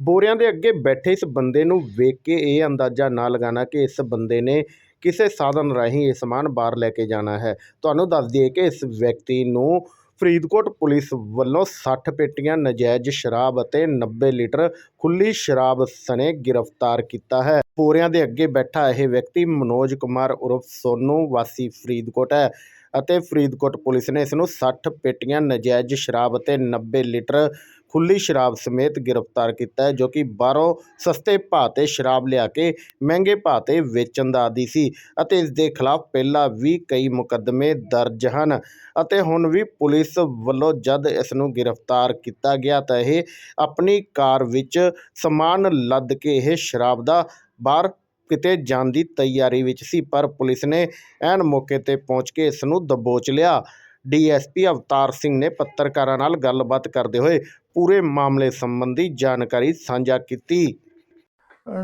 ਬੋਰਿਆਂ ਦੇ ਅੱਗੇ ਬੈਠੇ ਇਸ ਬੰਦੇ ਨੂੰ ਵੇਖ ਕੇ ਇਹ ਅੰਦਾਜ਼ਾ ਨਾ ਲਗਾਉਣਾ ਕਿ ਇਸ ਬੰਦੇ ਨੇ ਕਿਸੇ ਸਾਧਨ ਰਾਹੀਂ ਇਹ ਸਮਾਨ ਬਾਹਰ ਲੈ ਕੇ ਜਾਣਾ ਹੈ। ਤੁਹਾਨੂੰ ਦੱਸ ਦਈਏ ਕਿ ਇਸ ਵਿਅਕਤੀ ਨੂੰ ਫਰੀਦਕੋਟ ਪੁਲਿਸ ਵੱਲੋਂ 60 ਪੇਟੀਆਂ, ਨਜਾਇਜ਼ ਸ਼ਰਾਬ ਅਤੇ 90 ਲੀਟਰ ਖੁੱਲੀ ਸ਼ਰਾਬ ਸਣੇ ਗ੍ਰਿਫਤਾਰ ਕੀਤਾ ਹੈ। ਬੋਰਿਆਂ ਦੇ ਅੱਗੇ ਬੈਠਾ ਇਹ ਵਿਅਕਤੀ ਮਨੋਜ ਕੁਮਾਰ ਉਰਫ ਸੋਨੂ, ਵਾਸੀ ਫਰੀਦਕੋਟ ਹੈ ਅਤੇ ਫਰੀਦਕੋਟ ਪੁਲਿਸ ਨੇ ਇਸ ਨੂੰ 60 ਪੇਟੀਆਂ, ਨਜਾਇਜ਼ ਸ਼ਰਾਬ ਅਤੇ 90 ਲੀਟਰ ਖੁੱਲੀ ਸ਼ਰਾਬ ਸਮੇਤ ਗ੍ਰਿਫਤਾਰ ਕੀਤਾ ਹੈ, ਜੋ ਕਿ ਬਾਹਰੋਂ ਸਸਤੇ ਭਾਅ ਤੇ ਸ਼ਰਾਬ ਲਿਆ ਕੇ ਮਹਿੰਗੇ ਭਾਅ ਤੇ ਵੇਚਣ ਦਾ ਆਦੀ ਸੀ ਅਤੇ ਇਸ ਦੇ ਖਿਲਾਫ ਪਹਿਲਾਂ ਵੀ ਕਈ ਮੁਕੱਦਮੇ ਦਰਜ ਹਨ ਅਤੇ ਹੁਣ ਵੀ ਪੁਲਿਸ ਵੱਲੋਂ ਜਦ ਇਸ ਨੂੰ ਗ੍ਰਿਫਤਾਰ ਕੀਤਾ ਗਿਆ ਤਾਂ ਇਹ ਆਪਣੀ ਕਾਰ ਵਿੱਚ ਸਮਾਨ ਲੱਦ ਕੇ ਇਹ ਸ਼ਰਾਬ ਦਾ ਬਾਹਰ ਕਿਤੇ ਜਾਣ ਦੀ ਤਿਆਰੀ ਵਿੱਚ ਸੀ, ਪਰ ਪੁਲਿਸ ਨੇ ਐਨ ਮੌਕੇ ਤੇ ਪਹੁੰਚ ਕੇ ਇਸ ਨੂੰ ਦਬੋਚ ਲਿਆ। ਡੀਐਸਪੀ ਅਵਤਾਰ ਸਿੰਘ ਨੇ ਪੱਤਰਕਾਰਾਂ ਨਾਲ ਗੱਲਬਾਤ ਕਰਦੇ ਹੋਏ ਪੂਰੇ ਮਾਮਲੇ ਸੰਬੰਧੀ ਜਾਣਕਾਰੀ ਸਾਂਝਾ ਕੀਤੀ।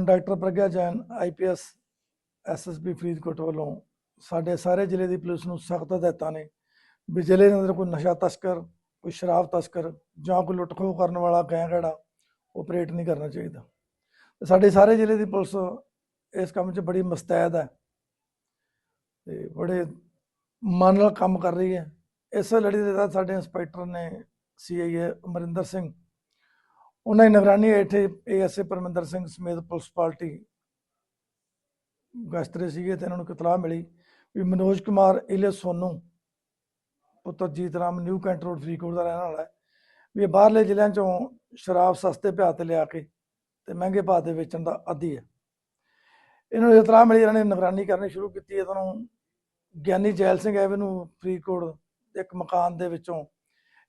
Doctor Pragya Jain IPS SSP Faridkot ਵੱਲੋਂ ਸਾਡੇ ਸਾਰੇ ਜ਼ਿਲ੍ਹੇ ਦੀ ਪੁਲਿਸ ਨੂੰ ਸਖਤ ਹਦਾਇਤਾਂ ਨੇ ਵੀ ਜ਼ਿਲ੍ਹੇ ਦੇ ਅੰਦਰ ਕੋਈ ਨਸ਼ਾ ਤਸਕਰ, ਕੋਈ ਸ਼ਰਾਬ ਤਸਕਰ ਜਾਂ ਕੋਈ ਲੁੱਟ ਖੋਹ ਕਰਨ ਵਾਲਾ ਗੈਂਗੜਾ ਆਪਰੇਟ ਨਹੀਂ ਕਰਨਾ ਚਾਹੀਦਾ। ਸਾਡੇ ਸਾਰੇ ਜ਼ਿਲ੍ਹੇ ਦੀ ਪੁਲਿਸ ਇਸ ਕੰਮ 'ਚ ਬੜੀ ਮੁਸਤੈਦ ਹੈ ਤੇ ਬੜੇ ਮਨ ਨਾਲ ਕੰਮ ਕਰ ਰਹੀ ਹੈ। ਇਸ ਲੜੀ ਦੇ ਤਹਿਤ ਸਾਡੇ ਇੰਸਪੈਕਟਰ ਨੇ ਸੀਆਈਏ ਅਮਰਿੰਦਰ ਸਿੰਘ, ਉਹਨਾਂ ਦੀ ਨਿਗਰਾਨੀ ਹੇਠ ਏਐਸਏ ਪਰਮਿੰਦਰ ਸਿੰਘ ਸਮੇਤ ਪੁਲਿਸ ਪਾਰਟੀ ਗਸ਼ਤਰੇ ਸੀਗੇ ਤੇ ਇਹਨਾਂ ਨੂੰ ਇਤਲਾਹ ਮਿਲੀ ਵੀ ਮਨੋਜ ਕੁਮਾਰ ਇਲੇ ਸੋਨੂ ਪੁੱਤਰ Jeet Ram new cantt road Faridkot ਦਾ ਰਹਿਣ ਵਾਲਾ ਹੈ, ਵੀ ਇਹ ਬਾਹਰਲੇ ਜ਼ਿਲ੍ਹਿਆਂ ਚੋਂ ਸ਼ਰਾਬ ਸਸਤੇ ਭਾਅ ਤੇ ਲਿਆ ਕੇ ਤੇ ਮਹਿੰਗੇ ਭਾਅ ਤੇ ਵੇਚਣ ਦਾ ਆਦੀ ਹੈ। ਇਹਨਾਂ ਨੂੰ ਇਤਲਾਹ ਮਿਲੀ, ਇਹਨਾਂ ਨੇ ਨਿਗਰਾਨੀ ਕਰਨੀ ਸ਼ੁਰੂ ਕੀਤੀ ਇਹਨਾਂ ਨੂੰ ਗਿਆਨੀ ਜੈਲ ਸਿੰਘ ਐਵਨਿਊ ਫਰੀਦਕੋਟ ਇੱਕ ਮਕਾਨ ਦੇ ਵਿੱਚੋਂ,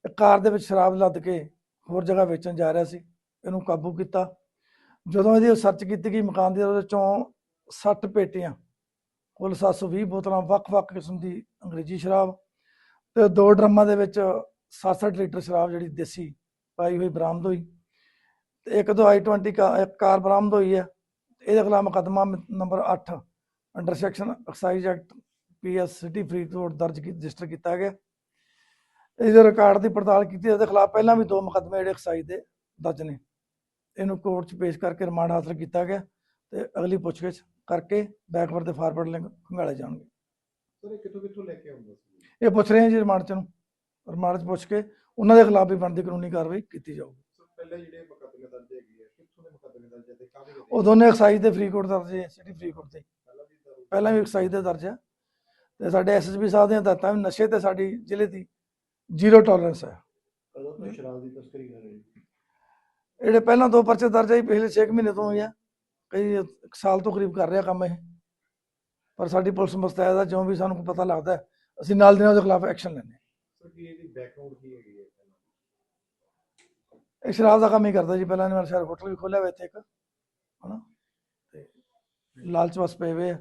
ਇੱਕ ਕਾਰ ਦੇ ਵਿੱਚ ਸ਼ਰਾਬ ਲੱਦ ਕੇ ਹੋਰ ਜਗ੍ਹਾ ਵੇਚਣ ਜਾ ਰਿਹਾ ਸੀ, ਇਹਨੂੰ ਕਾਬੂ ਕੀਤਾ। ਜਦੋਂ ਇਹਦੀ ਸਰਚ ਕੀਤੀ ਗਈ ਮਕਾਨ ਦੀ, ਉਹਦੇ ਚੋਂ 60 ਪੇਟੀਆਂ, ਕੁੱਲ 720 ਬੋਤਲਾਂ, ਵੱਖ-ਵੱਖ ਕਿਸਮ ਦੀ ਅੰਗਰੇਜ਼ੀ ਸ਼ਰਾਬ ਤੇ ਦੋ ਡਰਮਾਂ ਦੇ ਵਿੱਚ 67 ਲੀਟਰ ਸ਼ਰਾਬ ਜਿਹੜੀ ਦੇਸੀ ਪਾਈ ਹੋਈ ਬਰਾਮਦ ਹੋਈ। ਤੇ ਇੱਕ ਦੋ i20 ਕਾ, ਇੱਕ ਕਾਰ ਬਰਾਮਦ ਹੋਈ ਹੈ। ਇਹਦੇ ਖਿਲਾਫ ਮੁਕੱਦਮਾ number 8 under section excise act PS city Faridkot ਦਰਜ ਰਜਿਸਟਰ ਕੀਤਾ ਗਿਆ। ਇਹਦੇ ਰਿਕਾਰਡ ਦੀ ਪੜਤਾਲ ਕੀਤੀ ਇਹਦੇ ਖਿਲਾਫ ਪਹਿਲਾਂ ਵੀ ਦੋ ਮੁਕੱਦਮੇ ਜਿਹੜੇ ਐਕਸਾਈਜ਼ ਦੇ ਦਰਜ ਨੇ। ਇਹਨੂੰ ਕੋਰਟ 'ਚ ਪੇਸ਼ ਕਰਕੇ ਰਿਮਾਂਡ ਹਾਸਲ ਕੀਤਾ ਗਿਆ ਤੇ ਅਗਲੀ ਪੁੱਛਗਿੱਛ ਕਰਕੇ ਬੈਕਵਰਡ ਤੇ ਫਾਰਵਰਡ ਲਿੰਕ ਖੰਗਾਲੇ ਜਾਣਗੇ। ਸਰ ਇਹ ਕਿੱਥੋਂ ਕਿੱਥੋਂ ਲੈ ਕੇ ਆਉਂਦਾ ਸੀ? ਇਹ ਪੁੱਛ ਰਹੇ ਹਾਂ ਜੀ ਰਿਮਾਂਡ 'ਚ ਨੂੰ। ਰਿਮਾਂਡ 'ਚ ਪੁੱਛ ਕੇ ਉਹਨਾਂ ਦੇ ਖਿਲਾਫ ਵੀ ਬਣਦੀ ਕਾਨੂੰਨੀ ਕਾਰਵਾਈ ਕੀਤੀ ਜਾਊਗੀ। ਸਰ ਪਹਿਲਾਂ ਜਿਹੜੇ ਮੁਕੱਦਮੇ ਦਰਜ ਹੈਗੇ ਆ ਕਿੱਥੋਂ ਦੇ ਮੁਕੱਦਮੇ ਦਰਜ ਹੈ ਤੇ ਕਾਹਦੇ ਉਹ ਦੋਨੇ ਐਕਸਾਈਜ਼ ਦੇ ਫਰੀਦਕੋਟ ਦਰਜ ਹੈ ਸਿਟੀ ਫਰੀਦਕੋਟ ਤੇ ਪਹਿਲਾਂ ਵੀ ਦਾਰੂ ਪਹਿਲਾਂ ਵੀ ਐਕਸਾਈਜ਼ ਦੇ ਦਰਜ ਹੈ ਤੇ ਸਾਡੇ ਐਸਐਸਪੀ ਸਾਹਿਬ ਦੀਆਂ ਹਦਾਇਤਾਂ ਵੀ ਨਸ਼ੇ ਤੇ ਸਾਡੀ ਜ਼ਿਲ੍ਹੇ ਦੀ ਜ਼ੀਰੋ ਟੋਲਰੈਂਸ ਹੈ। ਕਦੋਂ ਤੋਂ ਸ਼ਰਾਬ ਦੀ ਤਸਕਰੀ ਕਰ ਰਹੇ ਹੋ? ਜਿਹੜੇ ਪਹਿਲਾਂ ਦੋ ਪਰਚੇ ਦਰਜ ਆਈ ਪਿਛਲੇ 6 ਮਹੀਨੇ ਤੋਂ ਆ। ਕਈ ਇੱਕ ਸਾਲ ਤੋਂ ਕਰੀਬ ਕਰ ਰਿਹਾ ਕੰਮ ਇਹ। ਪਰ ਸਾਡੀ ਪੁਲਿਸ ਮੁਸਤੈਦ ਹੈ ਜਿਉਂ ਵੀ ਸਾਨੂੰ ਕੋਈ ਪਤਾ ਲੱਗਦਾ ਹੈ, ਅਸੀਂ ਨਾਲ ਦੇ ਨਾਲ ਉਹਦੇ ਖਿਲਾਫ ਐਕਸ਼ਨ ਲੈਂਦੇ ਹਾਂ। ਸਰ ਕੀ ਇਹਦੀ ਬੈਕਗ੍ਰਾਉਂਡ ਕੀ ਹੈਗੀ ਹੈ ਪਹਿਲਾਂ ਇਹ ਸ਼ਰਾਬ ਦਾ ਕੰਮ ਹੀ ਕਰਦਾ ਜੀ ਪਹਿਲਾਂ ਇਹਨਾਂ ਸ਼ਹਿਰ ਹੋਟਲ ਵੀ ਖੋਲਿਆ ਹੋਇਆ ਇੱਥੇ ਇੱਕ ਹਨਾ? ਤੇ ਲਾਲਚ ਵਸ ਪਏ ਹੋਏ ਆ।